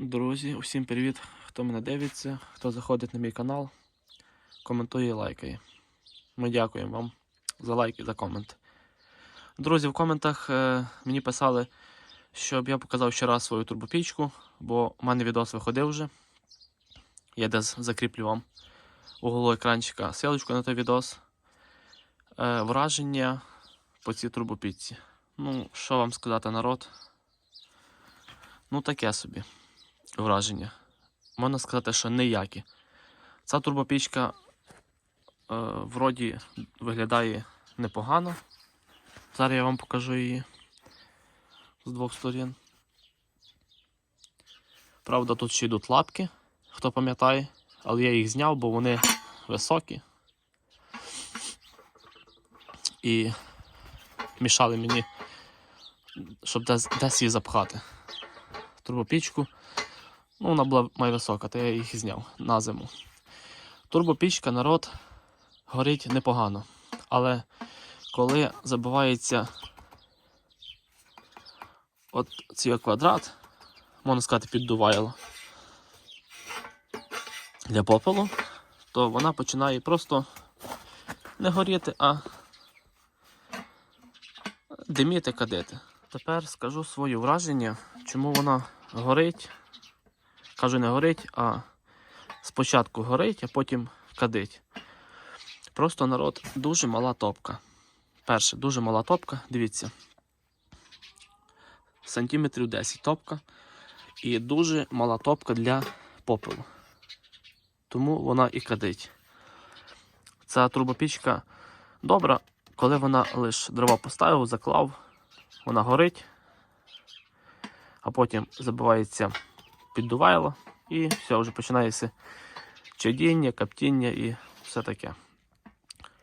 Друзі, усім привіт, хто мене дивиться, хто заходить на мій канал, коментує і лайкає. Ми дякуємо вам за лайки, за комент. Друзі, в коментах е, мені писали, щоб я показав ще раз свою турбопічку, бо у мене відос виходив вже. Я десь закріплю вам уголу екранчика ссылочку на той відос. Е, враження по цій турбопічці. Ну, що вам сказати, народ? Ну, таке собі враження. Можна сказати, що ніякі. Ця турбопічка е, вроді виглядає непогано. Зараз я вам покажу її з двох сторін. Правда, тут ще йдуть лапки, хто пам'ятає, але я їх зняв, бо вони високі. І мішали мені, щоб десь, її запхати. Турбопічку. Ну, вона була май висока, то я їх зняв на зиму. Турбопічка, народ, горить непогано. Але коли забивається от цей квадрат, можна сказати, піддувайло для попелу, то вона починає просто не горіти, а диміти, кадити. Тепер скажу своє враження, чому вона горить. Кажу, не горить, а спочатку горить, а потім кадить. Просто народ дуже мала топка. Перше, дуже мала топка, дивіться. Сантиметрів 10 топка. І дуже мала топка для попелу. Тому вона і кадить. Ця турбопічка добра, коли вона лише дрова поставив, заклав, вона горить, а потім забивається піддувайло і все, вже починається чадіння, каптіння і все таке.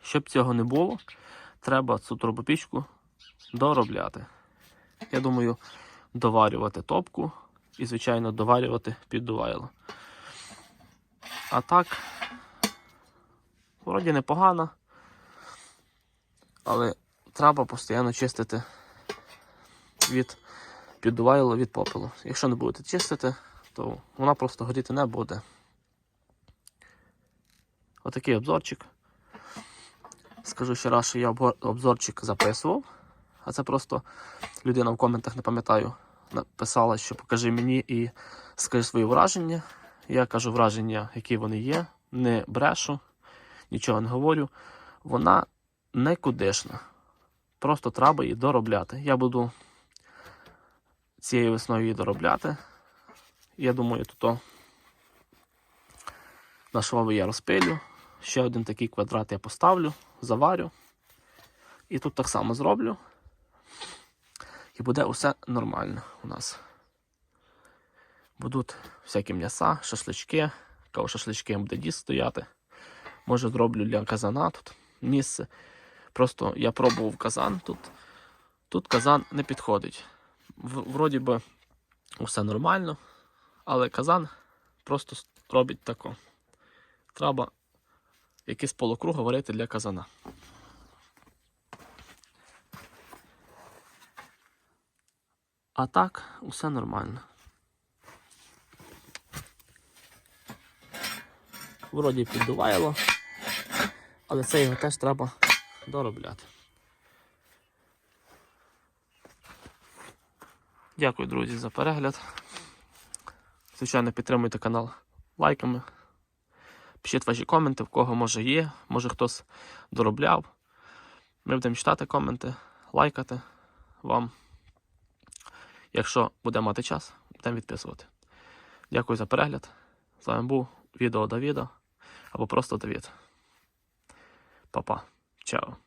Щоб цього не було, треба цю турбопічку доробляти. Я думаю, доварювати топку і, звичайно, доварювати піддувайло. А так, вроді непогано, але треба постійно чистити від піддувайло від попелу. Якщо не будете чистити, то вона просто горіти не буде. Отакий обзорчик. Скажу ще раз, що я обзорчик записував, а це просто людина в коментах, не пам'ятаю, написала, що покажи мені і скажи свої враження. Я кажу враження, які вони є, не брешу, нічого не говорю. Вона никудишна. Просто треба її доробляти. Я буду цією весною її доробляти. Я думаю, тут на швові я розпилю. Ще один такий квадрат я поставлю, заварю. І тут так само зроблю. І буде усе нормально у нас. Будуть всякі м'яса, шашлички. Кого шашлички буде діс стояти. Може зроблю для казана тут місце. Просто я пробував казан тут. Тут казан не підходить. Вроді би все нормально, але казан просто робить тако. Треба якийсь полукруг говорити для казана. А так, усе нормально. Вроді піддувайло, але це його теж треба доробляти. Дякую, друзі, за перегляд. Звичайно, підтримуйте канал лайками. Пишіть ваші коменти, в кого може є, може хтось доробляв. Ми будемо читати коменти, лайкати вам. Якщо буде мати час, будемо відписувати. Дякую за перегляд. З вами був відео Давіда або просто Давід. Па-па. Чао.